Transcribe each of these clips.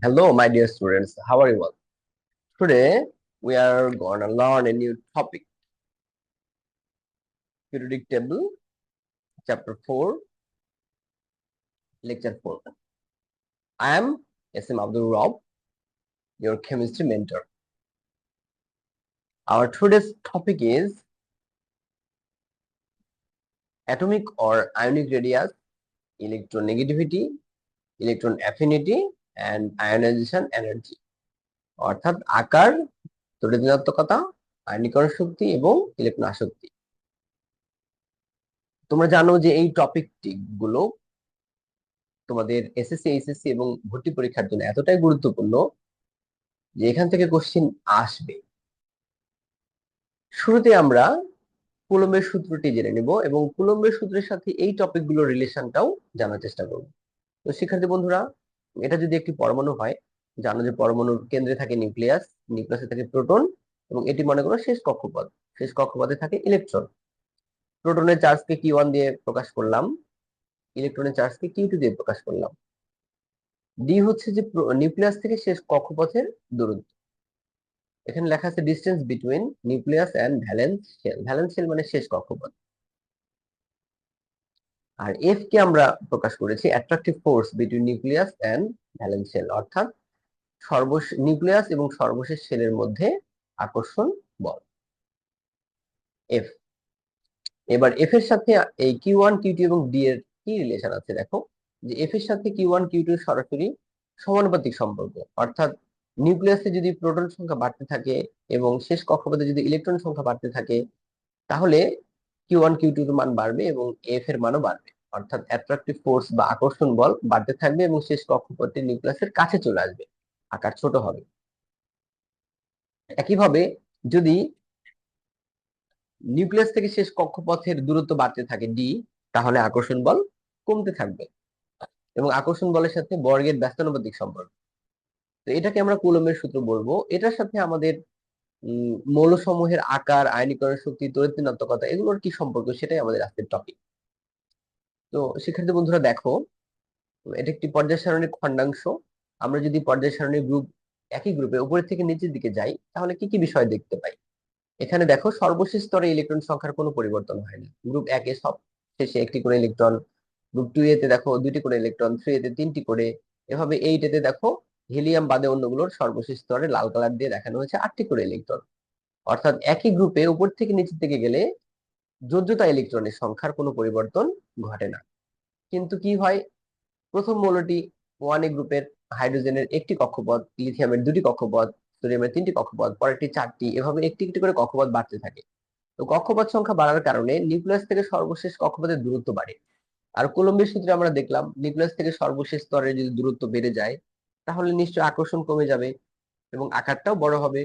Hello, my dear students. How are you all? Today, we are going to learn a new topic. Periodic table, chapter 4, lecture 4. I am S.M. Abdul Rob, your chemistry mentor. Our today's topic is atomic or ionic radius, electronegativity, electron affinity, and ionization energy. অর্থাৎ আকার তড়িৎ আয়নীকরণ শক্তি এবং electron আসক্তি তোমরা জানো যে এই টপিকটি গুলো তোমাদের এসএসসি, এইচএসসি এবং ভর্তি পরীক্ষার জন্য এতটাই গুরুত্বপূর্ণ যে এখান থেকে কোশ্চিন আসবে। শুরুতে আমরা কুলম্বের সূত্রটি জেনে নেব এবং কুলম্বের সূত্রের সাথে এই টপিকগুলোর রিলেশনটাও জানার চেষ্টা করব। তো শিক্ষার্থী বন্ধুরা এটা যদি একটি পরমাণু হয়, জানো যে পরমাণুর কেন্দ্রে থাকে নিউক্লিয়াস, নিউক্লিয়াসে থাকে প্রোটন, এবং এটি মনে করো শেষ কক্ষপথ। শেষ কক্ষপথে থাকে ইলেকট্রন। প্রোটনের চার্জকে কি ওয়ান দিয়ে প্রকাশ করলাম। ইলেকট্রনের চার্জকে কিউ টু দিয়ে প্রকাশ করলাম। ডি হচ্ছে যে নিউক্লিয়াস থেকে শেষ কক্ষপথের দূরত্ব। এখানে লেখা আছে distance between nucleus and valence shell valence shell মানে শেষ কক্ষপথ। আর এফ কে আমরা প্রকাশ করেছি attractive force between nucleus and valence shell অর্থাৎ সর্বশেষ নিউক্লিয়াস এবং সর্বশেষ সেলের মধ্যে আকর্ষণ বল। এফ এবার এফ এর সাথে এই কিউ ওয়ান কিউ টু এবং ডি এর কি রিলেশন আছে দেখো? যে এফ এর সাথে কিউ ওয়ান কিউ টু সরাসরি সমানুপাতিক সম্পর্ক, অর্থাৎ নিউক্লিয়াসে যদি প্রোটন সংখ্যা বাড়তে থাকে এবং শেষ কক্ষপথে যদি ইলেকট্রন সংখ্যা বাড়তে থাকে, তাহলে কিউ ওয়ান কিউ টুর মান বাড়বে এবং এফ এর মানও বাড়বে। অর্থাৎ অ্যাট্রাকটিভ ফোর্স বা আকর্ষণ বল বাড়তে থাকবে এবং শেষ কক্ষপথে নিউক্লিয়াসের কাছে চলে আসবে। আকার ছোট হবে। একইভাবে যদি নিউক্লিয়াস থেকে শেষ কক্ষপথের দূরত্ব বাড়তে থাকে ডি তাহলে আকর্ষণ বল কমতে থাকবে এবং আকর্ষণ বলের সাথে বর্গের ব্যস্তানুপাতিক সম্পর্ক। তো এটাকে আমরা কুলমের সূত্র বলব। এটার সাথে আমাদের মৌলসমূহের আকার আয়নীকরণ শক্তি তরিতনাত্মকতা এগুলোর কি সম্পর্ক? সেটাই আমাদের আজকের টপিক তো শিক্ষার্থী বন্ধুরা, দেখো, এটা একটি পর্যায় সারণীর খণ্ডাংশ। আমরা যদি পর্যায় সারণীর গ্রুপ একই গ্রুপে উপরের থেকে নিচের দিকে যাই, তাহলে কি কি বিষয় দেখতে পাই? এখানে দেখো, সর্বশেষ স্তরে ইলেকট্রন সংখ্যার কোনো পরিবর্তন হয় না। গ্রুপ একে সব শেষে একটি করে ইলেকট্রন গ্রুপ টু এতে দেখো দুটি করে ইলেকট্রন থ্রি এতে তিনটি করে। এভাবে এইট এতে দেখো হিলিয়াম বাদে অন্যগুলোর সর্বশেষ স্তরে লাল কালার দিয়ে দেখানো হয়েছে আটটি করে ইলেকট্রন অর্থাৎ একই গ্রুপে উপর থেকে নিচের দিকে গেলে যোজ্যতা ইলেকট্রনের সংখ্যার কোনো পরিবর্তন ঘটে না। কিন্তু কি হয়? প্রথম মৌলটি ওয়ান এ গ্রুপের হাইড্রোজেনের একটি কক্ষপথ লিথিয়ামের দুটি কক্ষপথ সোডিয়ামের তিনটি কক্ষপথ, পরেরটি চারটি, এভাবে একটি একটি করে কক্ষপথ বাড়তে থাকে। তো কক্ষপথ সংখ্যা বাড়ার কারণে নিউক্লিয়াস থেকে সর্বশেষ কক্ষপথের দূরত্ব বাড়ে। আর কোলম্বির সূত্রে আমরা দেখলাম, নিউক্লিয়াস থেকে সর্বশেষ স্তরে যদি দূরত্ব বেড়ে যায় তাহলে নিশ্চয় আকর্ষণ কমে যাবে এবং আকারটাও বড় হবে।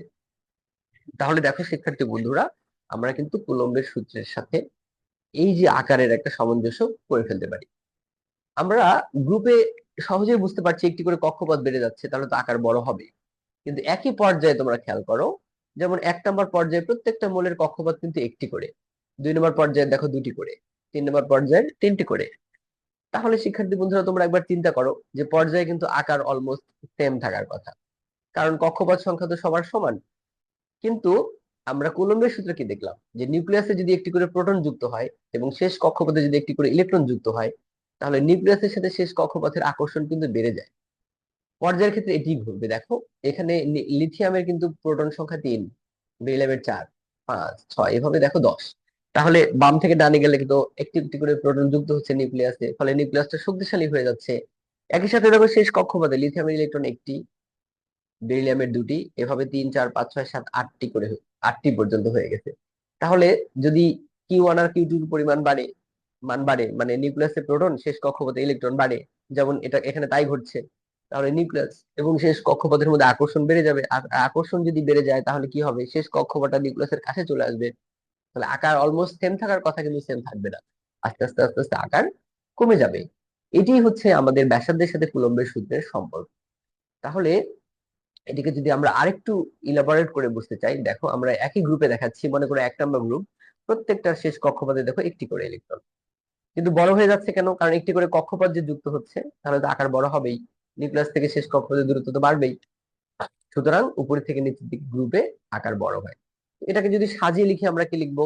তাহলে দেখো শিক্ষার্থী বন্ধুরা, আমরা কিন্তু কুলম্বের সূত্রের সাথে এই যে আকারের একটা সামঞ্জস্য করে ফেলতে পারি। আমরা গ্রুপে সহজেই বুঝতে পারছি একটি করে কক্ষপথ বেড়ে যাচ্ছে, তাহলে তো আকার বড় হবে। কিন্তু একই পর্যায়ে তোমরা খেয়াল করো, যেমন এক নম্বর পর্যায়ে প্রত্যেকটা মূলের কক্ষপথ কিন্তু একটি করে, দুই নম্বর পর্যায়ে দেখো দুটি করে, তিন নম্বর পর্যায়ে তিনটি করে। তাহলে শিক্ষার্থী বন্ধুরা, তোমরা একবার চিন্তা করো যে পর্যায়ে কিন্তু আকার অলমোস্ট সেম থাকার কথা। কারণ কক্ষপথ সংখ্যা তো সবার সমান। কিন্তু আমরা কুলম্বের সূত্রে কি দেখলাম? যে নিউক্লিয়াসে যদি একটি করে প্রোটন যুক্ত হয় এবং শেষ কক্ষপথে যদি একটি করে ইলেকট্রন যুক্ত হয়, তাহলে নিউক্লিয়াসের সাথে শেষ কক্ষপথের আকর্ষণ কিন্তু বেড়ে যায়। পর্যায়ের ক্ষেত্রে এটি ঘটবে, দেখো। এখানে লিথিয়ামের কিন্তু প্রোটন সংখ্যা তিন বেরিলিয়ামের চার, পাঁচ, ছয়, এভাবে দেখো দশ। তাহলে বাম থেকে ডানে গেলে কিন্তু একটি একটি করে প্রোটন যুক্ত হচ্ছে নিউক্লিয়াসে ফলে নিউক্লিয়াসটা শক্তিশালী হয়ে যাচ্ছে। একই সাথে দেখো শেষ কক্ষপথে লিথিয়ামের ইলেকট্রন একটি, বেরিলিয়ামের দুটি, এভাবে তিন, চার, পাঁচ, ছয়, সাত, আটটি করে আটটি পর্যন্ত হয়ে গেছে। তাহলে যদি কিউ ওয়ান আর কিউ টুর পরিমাণ বাড়ে, মান বাড়ে মানে নিউক্লিয়াসে প্রোটন শেষ কক্ষপথে ইলেকট্রন বাড়ে, যেমন এটা এখানে তাই ঘটছে, তাহলে নিউক্লিয়াস এবং শেষ কক্ষপথের মধ্যে আকর্ষণ বেড়ে যাবে। আর আকর্ষণ যদি বেড়ে যায়, তাহলে কি হবে? শেষ কক্ষপথটা নিউক্লিয়াসের কাছে চলে আসবে। তাহলে আকার অলমোস্ট সেম থাকার কথা কিন্তু সেম থাকবে না। আস্তে আস্তে আস্তে আস্তে আকার কমে যাবে। এটি হচ্ছে আমাদের ব্যাসার্ধের সাথে কুলম্বের সূত্রের সম্পর্ক। তাহলে এটিকে যদি আমরা আরেকটু ইলাবোরেট করে বুঝতে চাই, দেখো আমরা একই গ্রুপে দেখাচ্ছি, মনে করো এক নম্বর গ্রুপ প্রত্যেকটা শেষ কক্ষপথে দেখো একটি করে ইলেকট্রন কিন্তু বড় হয়ে যাচ্ছে কেন? কারণ একটি করে কক্ষপথ যে যুক্ত হচ্ছে, তাহলে তো আকার বড় হবেই। নিউক্লিয়াস থেকে শেষ কক্ষপথের দূরত্ব তো বাড়বেই। সুতরাং উপর থেকে নিচের দিক গ্রুপে আকার বড় হয়। এটাকে যদি সাজিয়ে লিখে আমরা কি লিখব?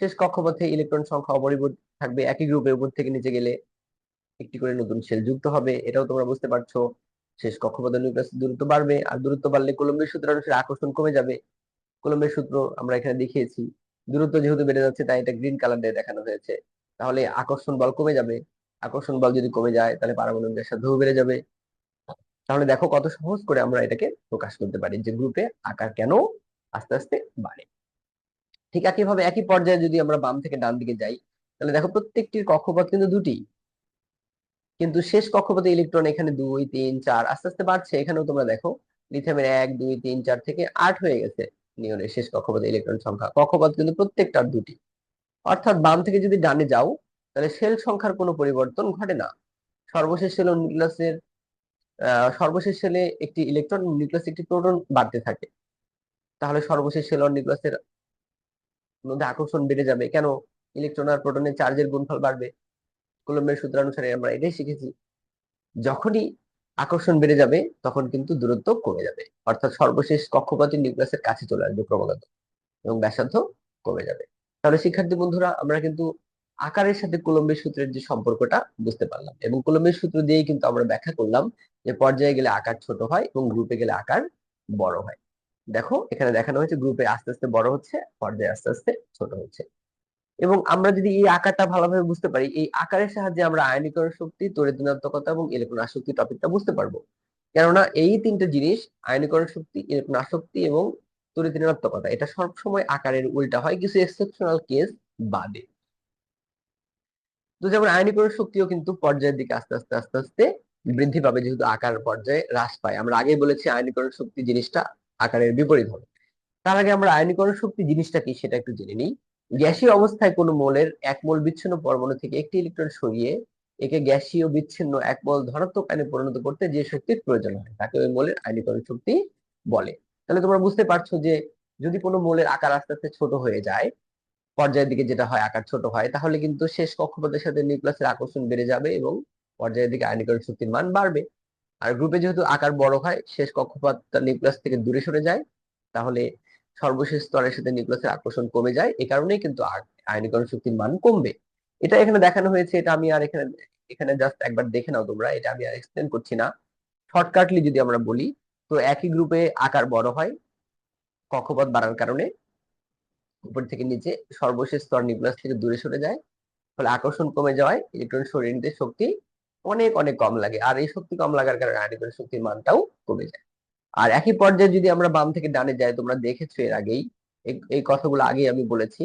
শেষ কক্ষপথে ইলেকট্রন সংখ্যা অপরিবর্তিত থাকবে, একই গ্রুপের উপর থেকে নিচে গেলে একটি করে নতুন শেল যুক্ত হবে। এটাও তোমরা বুঝতে পারছ। শেষ কক্ষপথের নিউক্লিয়াস দূরত্ব বাড়বে, আর দূরত্ব বাড়লে কোলম্বের সূত্র অনুসারে আকর্ষণ কমে যাবে। কোলম্বের সূত্র আমরা এখানে দেখিয়েছি। দূরত্ব যেহেতু বেড়ে যাচ্ছে, তাই এটা গ্রিন কালার দিয়ে দেখানো হয়েছে। তাহলে আকর্ষণ বল কমে যাবে। আকর্ষণ বল যদি কমে যায়, তাহলে পারমাণবিক ব্যাসার্ধও বেড়ে যাবে। তাহলে দেখো কত সহজ করে আমরা এটাকে প্রকাশ করতে পারি যে গ্রুপে আকার কেন আস্তে আস্তে বাড়ে। ঠিক একইভাবে একই পর্যায়ে যদি আমরা বাম থেকে ডান দিকে যাই, তাহলে দেখো প্রত্যেকটির কক্ষপথ কিন্তু দুটি। কিন্তু শেষ কক্ষপথে ইলেকট্রন এখানে দুই, তিন, চার আস্তে আস্তে বাড়ছে। এখানেও তোমরা দেখো লিথিয়ামের এক, দুই, তিন, চার থেকে আট হয়ে গেছে নিয়নের শেষ কক্ষপথে ইলেকট্রন সংখ্যা। কক্ষপথ কিন্তু প্রত্যেকটার দুটি। অর্থাৎ বাম থেকে যদি ডানে যাও, তাহলে সেল সংখ্যার কোনো পরিবর্তন ঘটে না। সর্বশেষ সেল নিউক্লিয়াসের সর্বশেষ সেলে একটি ইলেকট্রন নিউক্লিয়াস একটি প্রোটন বাড়তে থাকে। তাহলে সর্বশেষ সেল নিউক্লিয়াসের মধ্যে আকর্ষণ বেড়ে যাবে। কেন? ইলেকট্রন আর প্রোটনের চার্জের গুণফল বাড়বে। কুলম্বের সূত্রানুসারে আমরা এটাই শিখেছি। যখনই আকর্ষণ বেড়ে যাবে, তখন কিন্তু দূরত্ব কমে যাবে। অর্থাৎ সর্বশেষ কক্ষপথে নিউক্লিয়াসের কাছে চলে আসবে ক্রমাগত এবং ব্যাসার্ধ কমে যাবে। তাহলে শিক্ষার্থী বন্ধুরা, আমরা কিন্তু আকারের সাথে কুলম্বের সূত্রের যে সম্পর্কটা বুঝতে পারলাম এবং কুলম্বের সূত্র দিয়েই কিন্তু আমরা ব্যাখ্যা করলাম যে পর্যায়ে গেলে আকার ছোট হয় এবং গ্রুপে গেলে আকার বড় হয়। দেখো, এখানে দেখানো হয়েছে গ্রুপে আস্তে আস্তে বড় হচ্ছে, পর্যায়ে আস্তে আস্তে ছোট হচ্ছে। এবং আমরা যদি এই আকারটা ভালোভাবে বুঝতে পারি, এই আকারের সাহায্যে আমরা আয়নীকরণ শক্তি, তড়িৎ এবং ইলেকট্রন আসক্তি টপিকটা বুঝতে পারব। কেননা এই তিনটে জিনিস আয়নীকরণ শক্তি ইলেকট্রন আসক্তি এবং তড়িৎ ঋণাত্মকতা, এটা সবসময় আকারের উল্টা হয়, কিছু এক্সেপশনাল কেস বাদে। তো যেমন আয়নীকরণ শক্তিও কিন্তু পর্যায়ের দিকে আস্তে আস্তে আস্তে আস্তে বৃদ্ধি পাবে, যেহেতু আকার পর্যায়ে হ্রাস পায়। আমরা আগেই বলেছি আয়নীকরণ শক্তি জিনিসটা আকারের বিপরীত হবে। তার আগে আমরা আয়নীকরণ শক্তি জিনিসটা কি সেটা একটু জেনে নিই। গ্যাসীয় অবস্থায় কোনো মোলের এক মোল বিচ্ছিন্ন পরমাণু থেকে একটি ইলেকট্রন সরিয়ে একে গ্যাসীয় বিচ্ছিন্ন এক মোল ধনাত্মক আয়নে পরিণত করতে যে শক্তির প্রয়োজন হয়, তাকে ওই মোলের আয়নীকরণ শক্তি বলে। তাহলে তোমরা বুঝতে পারছ যে যদি কোনো মোলের আকার আস্তে আস্তে ছোট হয়ে যায়, পর্যায়ের দিকে যেটা হয় আকার ছোট হয়, তাহলে কিন্তু শেষ কক্ষপথের সাথে নিউক্লিয়াসের আকর্ষণ বেড়ে যাবে এবং পর্যায়ের দিকে আয়নীকরণ শক্তির মান বাড়বে। আর গ্রুপে যেহেতু আকার বড় হয়, শেষ কক্ষপথ নিউক্লিয়াস থেকে দূরে সরে যায়, তাহলে সর্বশেষ স্তরের সাথে নিউক্লিয়াসের আকর্ষণ কমে যায়। এ কারণেই কিন্তু আয়নীকরণ শক্তির মান কমবে। এটা এখানে দেখানো হয়েছে, এটা আমি আর এখানে এখানে জাস্ট একবার দেখে নাও তোমরা, এটা আমি আর এক্সপ্লেন করছি না। শর্টকাটলি যদি আমরা বলি, তো একই গ্রুপে আকার বড় হয় কক্ষপথ বাড়ার কারণে, উপর থেকে নিচে সর্বশেষ স্তর নিউক্লিয়াস থেকে দূরে সরে যায়, ফলে আকর্ষণ কমে যাওয়ায় ইলেকট্রন নিতে শক্তি অনেক অনেক কম লাগে। আর এই শক্তি কম লাগার কারণে আয়নীকরণ শক্তির মানটাও কমে যায়। আর একই পর্যায়ে যদি আমরা বাম থেকে ডানে যাই, তোমরা দেখেছ এর আগেই, এই কথাগুলো আগেই আমি বলেছি।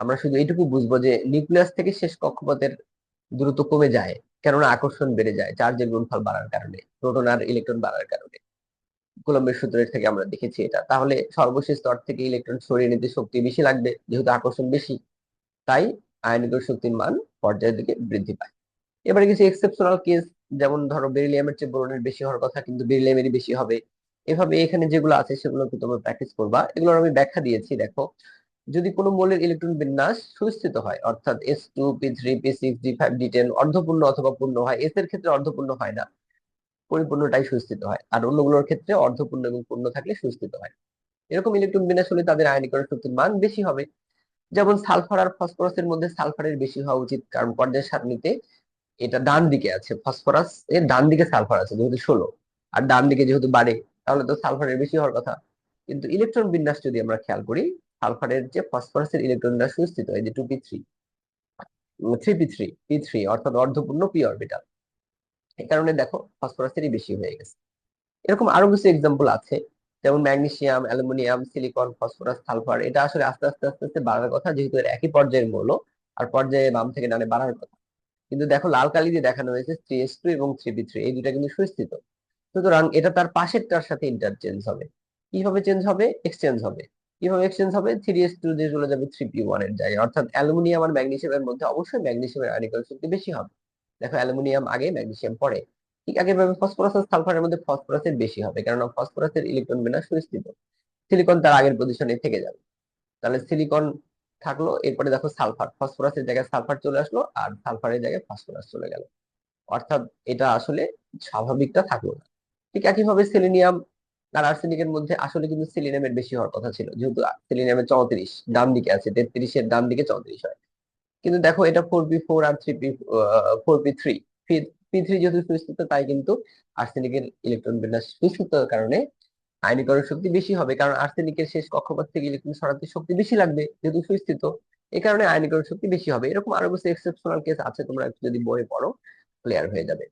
আমরা শুধু এইটুকু বুঝব যে নিউক্লিয়াস থেকে শেষ কক্ষপথের দ্রুত কমে যায়, কেননা আকর্ষণ বেড়ে যায় চার্জের গুণফল বাড়ার কারণে, প্রোটন আর ইলেকট্রন বাড়ার কারণে। কুলম্বের সূত্রের থেকে আমরা দেখেছি এটা। তাহলে সর্বশেষ স্তর থেকে ইলেকট্রন সরিয়ে নিতে শক্তি বেশি লাগবে, যেহেতু আকর্ষণ বেশি, তাই আয়নিক শক্তির মান পর্যায়ের দিকে বৃদ্ধি পায়। এবারে কিছু এক্সেপশনাল কেস যেমন ধরো বেরিলিয়ামের চেয়ে বোরনের বেশি হওয়ার কথা, কিন্তু বেরিলিয়ামেরই বেশি হবে। এভাবে এখানে যেগুলো আছে, সেগুলো তোমরা প্র্যাকটিস করবা। এগুলোর আমি ব্যাখ্যা দিয়েছি, দেখো। যদি কোনো মৌলের ইলেকট্রন বিন্যাস সুস্থিত হয়, অর্থাৎ S two P three P six D five D ten অর্ধপূর্ণ অথবা পূর্ণ হয় এস এর ক্ষেত্রে অর্ধপূর্ণ হয় না। পরিপূর্ণটাই সুস্থিত হয়। আর অন্যগুলোর ক্ষেত্রে অর্ধপূর্ণ এবং পূর্ণ থাকলে সুস্থিত হয়। এরকম ইলেকট্রন বিন্যাস হলে তাদের আয়নীকরণ শক্তির মান বেশি হবে। যেমন সালফার আর ফসফরাসের মধ্যে সালফারের বেশি হওয়া উচিত, কারণ পর্যায় সারণীতে এটা ডান দিকে আছে, ফসফরাস এর ডান দিকে সালফার আছে যেহেতু ষোলো। আর ডান দিকে যেহেতু বাড়ে, তাহলে তো সালফারের বেশি হওয়ার কথা। কিন্তু ইলেকট্রন বিন্যাস যদি আমরা খেয়াল করি, সালফারের যে ফসফরাসের ইলেকট্রন বিন্যাস সুস্থিত, এই যে two P three three P three P three অর্থাৎ অর্ধপূর্ণ পি অরবিটাল। এই কারণে দেখো ফসফরাসেরই বেশি হয়ে গেছে। এরকম আরও কিছু এক্সাম্পল আছে, যেমন magnesium, aluminium, silicon, phosphorus, sulphur, এটা আসলে আস্তে আস্তে আস্তে আস্তে বাড়ার কথা, যেহেতু একই পর্যায়ের মৌল, আর পর্যায়ে বাম থেকে ডানে বাড়ার কথা। কিন্তু দেখো লাল কালি দিয়ে দেখানো হয়েছে থ্রি এস টু এবং থ্রি বি থ্রি, এই দুটা কিন্তু সুস্থিত। সুতরাং এটা তার পাশেরটার সাথে ইন্টারচেঞ্জ হবে। কীভাবে চেঞ্জ হবে? এক্সচেঞ্জ হবে। কীভাবে এক্সচেঞ্জ হবে? থ্রি এস টু দিয়ে চলে যাবে থ্রি পি ওয়ানের জায়গায়। অর্থাৎ অ্যালুমিনিয়াম আর ম্যাগনেসিয়ামের মধ্যে অবশ্যই ম্যাগনেসিয়ামের আয়নিকরণ শক্তি বেশি হবে। দেখো, অ্যালুমিনিয়াম আগে ম্যাগনেসিয়াম পরে। ঠিক আগে ভাবে ফসফরাস আর সালফারের মধ্যে ফসফরাসের বেশি হবে কারণ ফসফরাসের ইলেকট্রন বিন্যাস সুস্থিত। সিলিকন তার আগের পজিশনে থেকে যাবে। তাহলে সিলিকন থাকল। এরপরে দেখো সালফার, ফসফরাসের জায়গায় সালফার চলে আসলো আর সালফারের জায়গায় ফসফরাস চলে গেল। অর্থাৎ এটা আসলে স্বাভাবিকটা থাকল না। ঠিক একইভাবে সেলেনিয়াম আর আর্সেনিকের মধ্যে আসলে কিন্তু সেলেনিয়ামের বেশি হওয়ার কথা ছিল। যেহেতু সেলেনিয়ামের চৌত্রিশ, ডান দিকে আছে, তেত্রিশের ডান দিকে চৌত্রিশ হয়। কিন্তু দেখো এটা ফোর পি ফোর আর three P four P three P three যেহেতু সুস্থিত তাই কিন্তু আর্সেনিকের ইলেকট্রন বিন্যাস সুস্থতার কারণে আয়নীকরণ শক্তি বেশি হবে, কারণ আর্সেনিকের শেষ কক্ষপথ থেকে ইলেকট্রন সরাতে শক্তি বেশি লাগবে, যেহেতু সুস্থিত। এই কারণে আয়নীকরণ শক্তি বেশি হবে। এরকম আরও কিছু এক্সেপশনাল কেস আছে, তোমরা যদি বইয়ে পড়ো ক্লিয়ার হয়ে যাবে।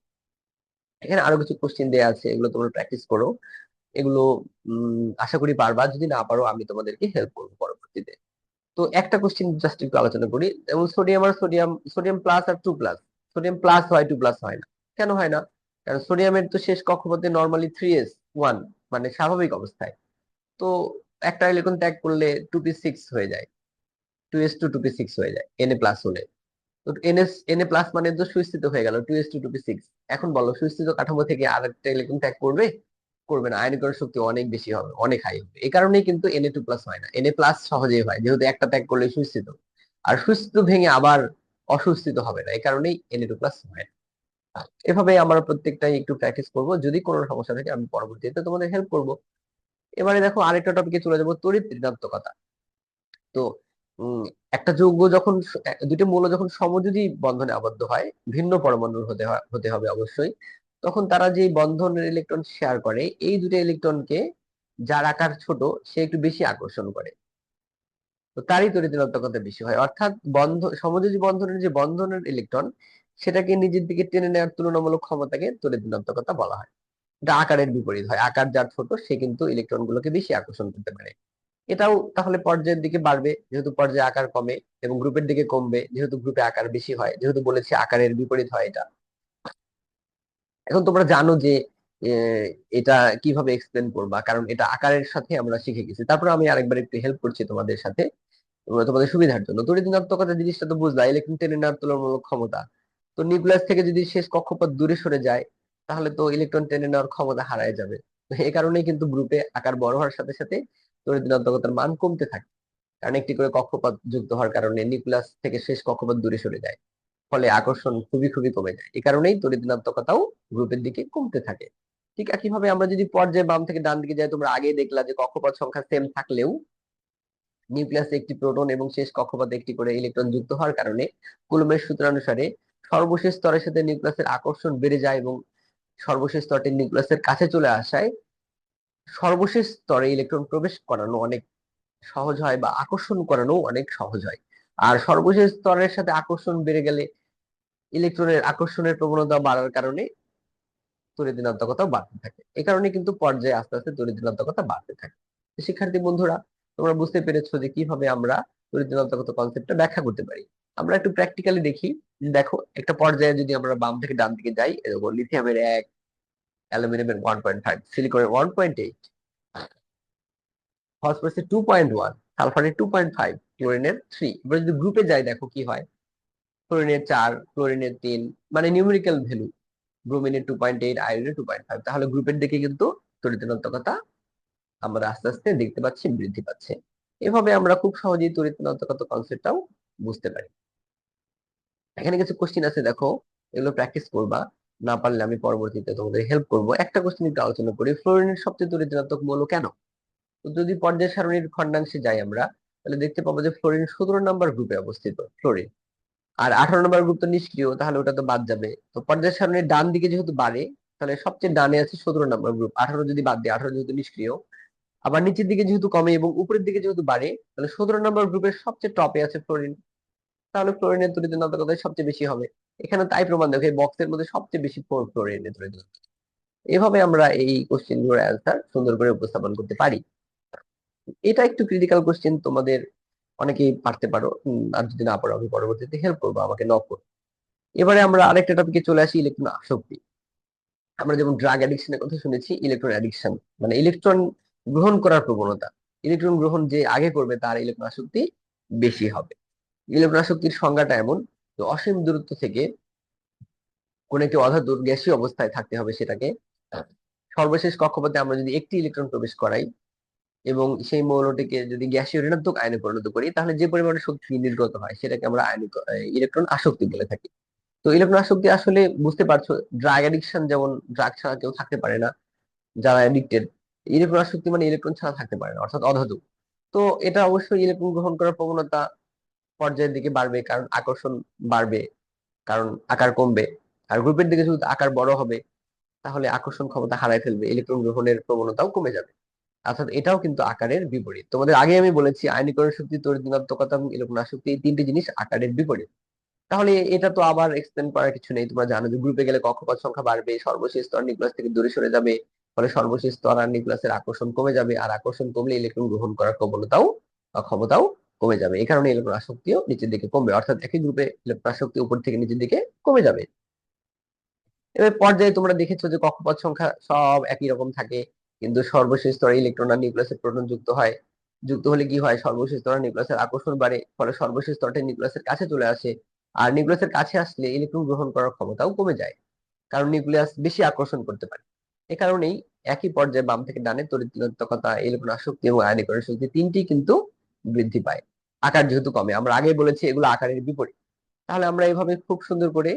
এখানে আরও কিছু কোশ্চেন দেওয়া আছে, এগুলো তোমরা প্র্যাকটিস করো। এগুলো আশা করি পারবা। যদি না পারো, আমি তোমাদেরকে হেল্প করব পরবর্তীতে। তো একটা কোশ্চেন জাস্ট একটু আলোচনা করি। যেমন সোডিয়াম আর সোডিয়াম সোডিয়াম প্লাস আর টু প্লাস সোডিয়াম প্লাস হয় টু প্লাস হয় না। কেন হয় না? কারণ সোডিয়ামের তো শেষ কক্ষপথে নর্মালি থ্রি এস ওয়ান মানে স্বাভাবিক অবস্থায়। তো একটা ইলেকট্রন ত্যাগ করলে টু পি সিক্স হয়ে যায়। Two S two two P six হয়ে যায় এন এ প্লাস হলে। তো এনএস এন এ প্লাস মানে তো সুস্থিত হয়ে গেল two S two two P six এখন বলো, সুস্থিত কাঠামো থেকে আর একটা ইলেকট্রন ত্যাগ করবে? করবে না। আয়নীকরণ শক্তি অনেক বেশি হবে, অনেক হাই হবে। এই কারণেই কিন্তু এনএ টু প্লাস হয় না। এনএ প্লাস সহজেই হয়, যেহেতু একটা ত্যাগ করলে সুস্থিত। আর সুস্থিত ভেঙে আবার অসুস্থিত হবে না। এই কারণেই এনএ টু প্লাস হয় না। এভাবে আমরা প্রত্যেকটাই একটু প্র্যাকটিস করব। যদি কোনো সমস্যা থাকে, আমি পরবর্তীতে তোমাদের হেল্প করব। এবারে দেখো, আরেকটা টপিকে চলে যাব, তড়িৎ ঋণাত্মকতা তো একটা যৌগ যখন দুটো মৌল যখন সমযোজী বন্ধনে আবদ্ধ হয়, ভিন্ন পরমাণুর হতে হতে হবে অবশ্যই। তখন তারা যে বন্ধনের ইলেকট্রন শেয়ার করে, এই দুটো ইলেকট্রনকে যার আকার ছোট, সে একটু বেশি আকর্ষণ করে। তো তারই তড়িৎ ঋণাত্মকতা বেশি হয়। অর্থাৎ বন্ধ, সমযোজী বন্ধনের যে বন্ধনের ইলেকট্রন সেটাকে নিজের দিকে টেনে নেওয়ার তুলনামূলক ক্ষমতাকে তড়িৎ ঋণাত্মকতা বলা হয়। এটা আকারের বিপরীত হয়। আকার যার ছোট, সে কিন্তু ইলেকট্রন গুলোকে বেশি আকর্ষণ করতে পারে। এটাও তাহলে পর্যায়ের দিকে বাড়বে। যেহেতু পর্যায়ে আকার কমে এবং গ্রুপের দিকে কমবে, যেহেতু গ্রুপে আকার বেশি হয়, যেহেতু বলেছি আকারের বিপরীত হয় এটা। এখন তোমরা জানো যে এটা কীভাবে এক্সপ্লেন করবা? কারণ এটা আকারের সাথে আমরা শিখে গেছি। তারপর আমি আরেকবার একটু হেল্প করছি তোমাদের সাথে, তোমাদের সুবিধার জন্য। তড়িৎ ঋণাত্মকতা জিনিসটা তো বুঝলা ইলেকট্রন টেনে নেওয়ার তুলনামূলক ক্ষমতা। তো নিউক্লিয়াস থেকে যদি শেষ কক্ষপথ দূরে সরে যায়, তাহলে তো ইলেকট্রন টেনে নেওয়ার ক্ষমতা হারায় যাবে। তো এই কারণেই কিন্তু গ্রুপে আকার বড় হওয়ার সাথে সাথে তড়িৎ মান কমতে থাকে। কারণ একটি করে কক্ষপথ যুক্ত হওয়ার কারণে নিউক্লিয়াস থেকে শেষ কক্ষপথ দূরে সরে যায়। ফলে আকর্ষণ খুবই খুবই কমে যায়। এই কারণেই তড়িৎ গ্রুপের দিকে কমতে থাকে। ঠিক একইভাবে আমরা যদি পর্যায়ে বাম থেকে ডান দিকে যাই, তোমরা আগে দেখলা যে কক্ষপথ সংখ্যা সেম থাকলেও নিউক্লিয়াসে একটি প্রোটন এবং শেষ কক্ষপথে একটি করে ইলেকট্রন যুক্ত হওয়ার কারণে কুলুমের সূত্রানুসারে সর্বশেষ স্তরের সাথে নিউক্লিয়াসের আকর্ষণ বেড়ে যায় এবং সর্বশেষ স্তরটি নিউক্লিয়াসের কাছে চলে আসায় সর্বশেষ স্তরে ইলেকট্রন প্রবেশ করানো অনেক সহজ হয় বা আকর্ষণ করানো অনেক সহজ হয়। আর সর্বশেষ স্তরের সাথে আকর্ষণ বেড়ে গেলে ইলেকট্রনের আকর্ষণের প্রবণতা বাড়ার কারণে তড়িৎ ঋণাত্মকতাও বাড়তে থাকে। এই কারণে কিন্তু পর্যায়ে আস্তে আস্তে তড়িৎ ঋণাত্মকতা বাড়তে থাকে। শিক্ষার্থী বন্ধুরা, তোমরা বুঝতে পেরেছ যে কীভাবে আমরা তড়িৎ ঋণাত্মকতা কনসেপ্টটা ব্যাখ্যা করতে পারি। আমরা একটু প্র্যাকটিক্যালি দেখি। দেখো, একটা পর্যায়ে যদি আমরা বাম থেকে ডান দিকে যাই এরকম লিথিয়ামের এক অ্যালুমিনিয়ামের ওয়ান পয়েন্ট ফাইভ সিলিকনের ওয়ান পয়েন্ট এইট ফসফরাসের টু পয়েন্ট ওয়ান সালফারের টু পয়েন্ট ফাইভ ক্লোরিনের থ্রি এবার যদি গ্রুপে যাই, দেখো কি হয়? ক্লোরিনের চার ক্লোরিনের তিন মানে নিউমেরিক্যাল ভ্যালু ব্রোমিনের টু পয়েন্ট এইট আয়রনের টু পয়েন্ট ফাইভ তাহলে গ্রুপের দিকে কিন্তু তরিতনাত্মকতা আমরা আস্তে আস্তে দেখতে পাচ্ছি, বৃদ্ধি পাচ্ছে। এভাবে আমরা খুব সহজেই তরিতনাত্মকতা কনসেপ্টটাও বুঝতে পারি। এখানে কিছু কোশ্চিন আছে, দেখো। এগুলো প্র্যাকটিস করবা। না পারলে আমি পরবর্তীতে তোমাদের হেল্প করব। একটা কোশ্চিন একটু আলোচনা করি। ফ্লোরিনের সবচেয়ে তরিতনাত্মক মৌল কেন? তো যদি পর্যায় সারণীর খণ্ডাংশে যাই আমরা, তাহলে দেখতে পাবো যে ফ্লোরিন সতেরো নম্বর গ্রুপে অবস্থিত, ফ্লোরিন। আর আঠারো নম্বর গ্রুপ তো নিষ্ক্রিয়, তাহলে ওটা তো বাদ যাবে। তো পর্যায় সারণীর ডান দিকে যেহেতু বাড়ে, তাহলে সবচেয়ে ডানে আছে সতেরো নম্বর গ্রুপ আঠারো যদি বাদ দিয়ে আঠারো যেহেতু নিষ্ক্রিয়। আবার নিচের দিকে যেহেতু কমে এবং উপরের দিকে যেহেতু বাড়ে, তাহলে সতেরো নম্বর গ্রুপের সবচেয়ে টপে আছে ফ্লোরিন। তাহলে ফ্লোরিনের তরিত নাটকতাই সবচেয়ে বেশি হবে। এখানে তাই প্রমাণ দেখো বক্সের মধ্যে সবচেয়ে বেশি ফ্লোরিনের তরিত এভাবে আমরা এই কোশ্চেনগুলোর অ্যান্সার সুন্দর করে উপস্থাপন করতে পারি। এটা একটু ক্রিটিক্যাল কোশ্চেন তোমাদের অনেকেই পারতে পারো। আর যদি না পারো, আমি পরবর্তীতে হেল্প করব, আমাকে নক করো। এবারে আমরা আরেকটা টপিকে চলে আসি ইলেকট্রন আসক্তি। আমরা যেমন ড্রাগ অ্যাডিকশনের কথা শুনেছি ইলেকট্রন অ্যাডিকশন মানে ইলেকট্রন গ্রহণ করার প্রবণতা। ইলেকট্রন গ্রহণ যে আগে করবে, তার ইলেকট্রন আসক্তি বেশি হবে। ইলেকট্রন আসক্তির সংজ্ঞাটা এমন, যে অসীম দূরত্ব থেকে কোন একটি অধাতুর গ্যাসীয় অবস্থায় থাকতে হবে সেটাকে। সর্বশেষ কক্ষপথে আমরা যদি একটি ইলেকট্রন প্রবেশ করাই এবং সেই মৌলটিকে যদি গ্যাসীয় ঋণাত্মক আয়নে পরিণত করি, তাহলে যে পরিমাণে শক্তি নির্গত হয় সেটাকে আমরা আয়নিক ইলেকট্রন আসক্তি বলে থাকি। তো ইলেকট্রন আসক্তি আসলে বুঝতে পারছ, ড্রাগ অ্যাডিকশন যেমন ড্রাগ ছাড়া কেউ থাকতে পারে না, যারা অ্যাডিক্টেড ইলেকট্রন আসক্তি মানে ইলেকট্রন ছাড়া থাকতে পারে না, অর্থাৎ অধাতু। তো এটা অবশ্যই ইলেকট্রন গ্রহণ করার প্রবণতা পর্যায়ের দিকে বাড়বে, কারণ আকর্ষণ বাড়বে, কারণ আকার কমবে। আর গ্রুপের দিকে যদি আকার বড় হবে, তাহলে আকর্ষণ ক্ষমতা হারায় ফেলবে, ইলেকট্রন গ্রহণের প্রবণতাও কমে যাবে। অর্থাৎ এটাও কিন্তু আকারের বিপরীত। তোমাদের আগে আমি বলেছি, আয়নীকরণ শক্তি তড়িৎ ঋণাত্মকতা এবং ইলেকট্রন আসক্তি এই তিনটি জিনিস আকারের বিপরীত। তাহলে এটা তো আবার এক্সপ্লেন করার কিছু নেই। তোমরা জানো যে গ্রুপে গেলে কক্ষপথ সংখ্যা বাড়বে, সর্বশেষ স্তর নিউক্লিয়াস থেকে দূরে সরে যাবে, ফলে সর্বশেষ স্তর আর নিউক্লিয়াসের আকর্ষণ কমে যাবে। আর আকর্ষণ কমলে ইলেকট্রন গ্রহণ করার প্রবণতাও ক্ষমতাও কমে যাবে। এই কারণে ইলেকট্রন আসক্তিও নিচের দিকে কমবে। অর্থাৎ একই গ্রুপে ইলেকট্রন আসক্তি উপর থেকে নিচের দিকে কমে যাবে। এবার পর্যায়ে তোমরা দেখেছ যে কক্ষপথ সংখ্যা সব একই রকম থাকে, কিন্তু সর্বশেষ স্তরে ইলেকট্রন আর নিউক্লিয়াসের প্রোটন যুক্ত হয়। যুক্ত হলে কি হয়? সর্বশেষ স্তরে নিউক্লিয়াসের আকর্ষণ বাড়ে, ফলে সর্বশেষ স্তরটি নিউক্লিয়াসের কাছে চলে আসে। আর নিউক্লিয়াসের কাছে আসলে ইলেকট্রন গ্রহণ করার ক্ষমতাও কমে যায়, কারণ নিউক্লিয়াস বেশি আকর্ষণ করতে পারে। এ কারণেই একই পর্যায়ে বাম থেকে ডানে ঋণাত্মকতা ইলেকট্রন আসক্তি এবং আয়নীকরণ শক্তি তিনটি কিন্তু বৃদ্ধি পায়। আকার যেহেতু কমে, আমরা আগে বলেছি এগুলো আকারের বিপরীত। তাহলে আমরা এইভাবে খুব সুন্দর করে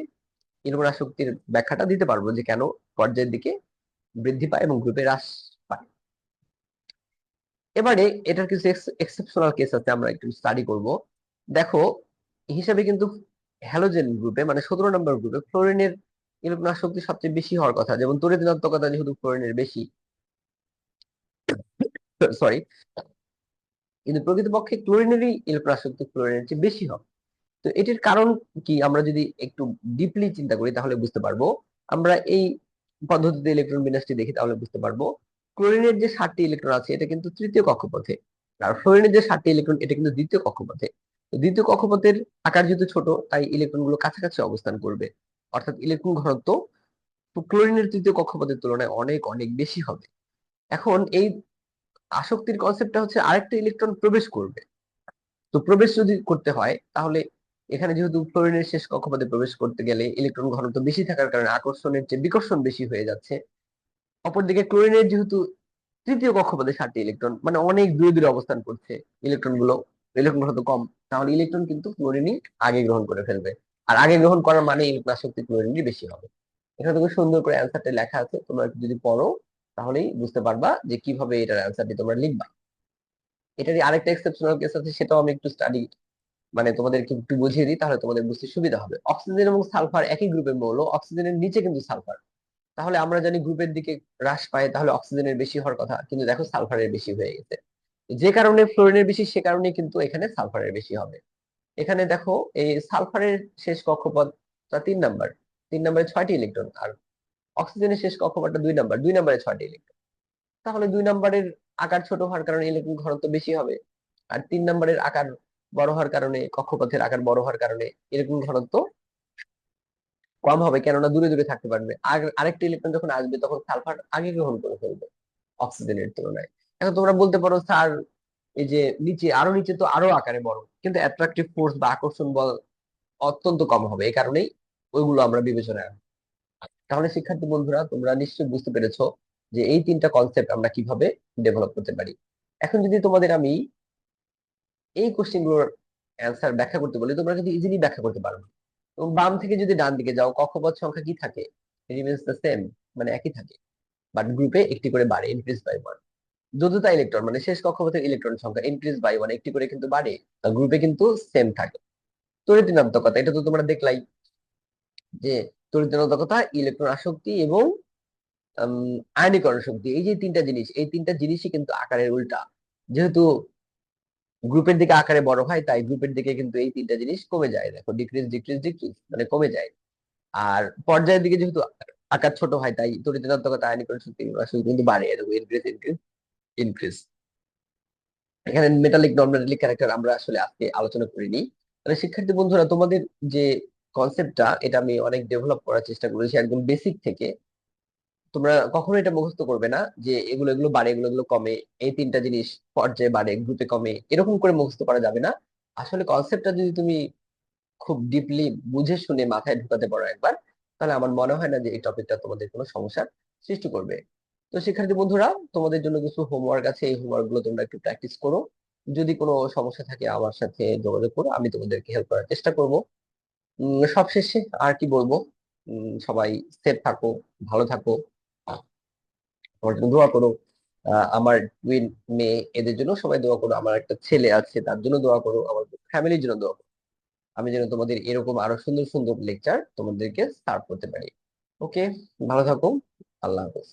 ইলেকট্রন আসক্তির ব্যাখ্যাটা দিতে পারব যে কেন পর্যায়ের দিকে বৃদ্ধি পায় এবং গ্রুপে হ্রাস পায়। এবারে এটার কিছু এক্সেপশনাল কেস আছে, আমরা একটু স্টাডি করব। দেখো, হিসাবে কিন্তু হ্যালোজেন গ্রুপে মানে সতেরো নম্বর গ্রুপে ফ্লোরিনের ইলেকট্রন আসক্তি সবচেয়ে বেশি হওয়ার কথা। যেমন ঋণাত্মকতা যেহেতু ফ্লোরিনের বেশি সরি কিন্তু প্রকৃতপক্ষে ক্লোরিনেরই ইলেকট্রন আসক্তি ফ্লোরিনের চেয়ে বেশি হবে। তো এটির কারণ কি আমরা যদি একটু ডিপলি চিন্তা করি তাহলে বুঝতে পারব। আমরা এই পদ্ধতিতে ইলেকট্রন বিন্যাসটি দেখি তাহলে বুঝতে পারব। ক্লোরিনের যে ষাটটি ইলেকট্রন আছে, এটা কিন্তু তৃতীয় কক্ষপথে। আর ফ্লোরিনের যে ষাটটি ইলেকট্রন এটা কিন্তু দ্বিতীয় কক্ষপথে। দ্বিতীয় কক্ষপথের আকার যেহেতু ছোট, তাই ইলেকট্রনগুলো কাছাকাছি অবস্থান করবে। অর্থাৎ ইলেকট্রন ঘনত্ব ক্লোরিনের তৃতীয় কক্ষপথের তুলনায় অনেক অনেক বেশি হবে। এখন এই আসক্তির কনসেপ্টটা হচ্ছে আরেকটা ইলেকট্রন প্রবেশ করবে। তো প্রবেশ যদি করতে হয়, তাহলে এখানে যেহেতু ফ্লোরিনের শেষ কক্ষপথে প্রবেশ করতে গেলে ইলেকট্রন ঘনত্ব বেশি থাকার কারণে আকর্ষণের চেয়ে বিকর্ষণ বেশি হয়ে যাচ্ছে, অপরদিকে ক্লোরিনের যেহেতু তৃতীয় কক্ষপথে ষাটটি ইলেকট্রন মানে অনেক দূরে দূরে অবস্থান করছে ইলেকট্রনগুলো ইলেকট্রন ঘনত্ব কম, তাহলে ইলেকট্রন কিন্তু ক্লোরিনই আগে গ্রহণ করে ফেলবে। আর আগে গ্রহণ করার মানে ইলেকট্রন আসক্তি ক্লোরিনই বেশি হবে। এখানে খুব সুন্দর করে অ্যান্সারটা লেখা আছে, তোমরা যদি পড়ো তাহলেই বুঝতে পারবা যে কীভাবে এটার অ্যান্সারটি তোমরা লিখবা। এটারই আরেকটা এক্সেপশনাল কেস আছে, সেটাও আমি একটু স্টাডি মানে তোমাদেরকে একটু বুঝিয়ে দিই, তাহলে তোমাদের বুঝতে সুবিধা হবে। অক্সিজেন এবং সালফার একই গ্রুপের মৌল অক্সিজেনের নিচে কিন্তু সালফার তাহলে আমরা জানি গ্রুপের দিকে হ্রাস পায়, তাহলে অক্সিজেনের বেশি হওয়ার কথা। কিন্তু দেখো সালফারের বেশি হয়ে গেছে। যে কারণে ফ্লোরিনের বেশি, সে কারণে কিন্তু এখানে সালফারের বেশি হবে। এখানে দেখো, এই সালফারের শেষ কক্ষপথটা তিন নাম্বার তিন নাম্বারে ছয়টি ইলেকট্রন আর অক্সিজেনের শেষ কক্ষপথটা দুই নাম্বার, দুই নাম্বারে ছয়টি ইলেকট্রন তাহলে দুই নাম্বারের আকার ছোট হওয়ার কারণে ইলেকট্রন ঘনত্ব বেশি হবে, আর তিন নাম্বারের আকার বড় হওয়ার কারণে, কক্ষপথের আকার বড় হওয়ার কারণে ইলেকট্রন ঘনত্ব কম হবে, কেননা দূরে দূরে থাকতে পারবে। আর আরেকটা ইলেকট্রন যখন আসবে, তখন সালফার আগে গ্রহণ করে ফেলবে অক্সিজেনের তুলনায়। এখন তোমরা বলতে পারো, স্যার, এই যে নিচে, আরও নিচে তো আরও আকারে বড়। কিন্তু অ্যাট্রাকটিভ ফোর্স বা আকর্ষণ বল অত্যন্ত কম হবে। এই কারণেই ওইগুলো আমরা বিবেচনায় তাহলে শিক্ষার্থী বন্ধুরা, তোমরা নিশ্চয়ই বুঝতে পেরেছ যে এই তিনটা কনসেপ্ট আমরা কীভাবে ডেভেলপ করতে পারি। এখন যদি তোমাদের আমি এই কোশ্চেনগুলোর অ্যান্সার ব্যাখ্যা করতে বলি, তোমরা কিন্তু ইজিলি ব্যাখ্যা করতে পারবে। এবং বাম থেকে যদি ডান দিকে যাও কক্ষপথ সংখ্যা কি থাকে? রিমেন্স দ্য সেম মানে একই থাকে। বাট গ্রুপে একটি করে বাড়ে ইনক্রিজ বাই ওয়ান যদুতা ইলেকট্রন মানে শেষ কক্ষপথের ইলেকট্রন সংখ্যা ইনক্রিজ বাই ওয়ান একটি করে কিন্তু বাড়ে গ্রুপে কিন্তু সেম থাকে। তড়িৎ ঋণাত্মকতা এটা তো তোমরা দেখলাই যে তড়িৎ ঋণাত্মকতা ইলেকট্রন আসক্তি এবং আয়নীকরণ শক্তি এই যে তিনটা জিনিস, এই তিনটা জিনিসই কিন্তু আকারের উল্টা। যেহেতু গ্রুপের দিকে আকারে বড় হয়, তাই গ্রুপের দিকে কিন্তু এই তিনটা জিনিস কমে যায়। দেখো ডিক্রিজ ডিক্রিজ ডিক্রিজ মানে কমে যায়। আর পর্যায়ের দিকে যেহেতু আকার ছোট হয়, তাই তড়িৎ ঋণাত্মকতা আয়নীকরণ শক্তি কিন্তু বাড়ে। দেখো ইনক্রিজ ইনক্রিজ ইনক্রিজ এখানে মেটালিক নন মেটালিক ক্যারেক্টার আমরা আসলে আজকে আলোচনা করিনি। মানে শিক্ষার্থী বন্ধুরা, তোমাদের যে কনসেপ্টটা এটা আমি অনেক ডেভেলপ করার চেষ্টা করেছি একদম বেসিক থেকে। তোমরা কখনো এটা মুখস্থ করবে না যে এগুলো এগুলো বাড়ে, এগুলো এগুলো কমে, এই তিনটা জিনিস পর্যায়ে বাড়ে গ্রুপে কমে, এরকম করে মুখস্থ করা যাবে না। আসলে কনসেপ্টটা যদি তুমি খুব ডিপলি বুঝে শুনে মাথায় ঢুকাতে পারো একবার, তাহলে আমার মনে হয় না যে এই টপিকটা তোমাদের কোনো সমস্যার সৃষ্টি করবে। তো শিক্ষার্থী বন্ধুরা, তোমাদের জন্য কিছু হোমওয়ার্ক আছে, এই হোমওয়ার্কগুলো তোমরা একটু প্র্যাকটিস করো। যদি কোনো সমস্যা থাকে আমার সাথে যোগাযোগ করো, আমি তোমাদেরকে হেল্প করার চেষ্টা করব। সবশেষে আর কি বলব? সবাই সেফ থাকো, ভালো থাকো। জন্য দোয়া করো। আমার টুইন মেয়ে, এদের জন্য সবাই দোয়া করো। আমার একটা ছেলে আছে, তার জন্য দোয়া করো। আমার ফ্যামিলির জন্য দোয়া করো। আমি যেন তোমাদের এরকম আরও সুন্দর সুন্দর লেকচার তোমাদেরকে সার্ভ করতে পারি। ওকে ভালো থাকো। আল্লাহ হাফেজ।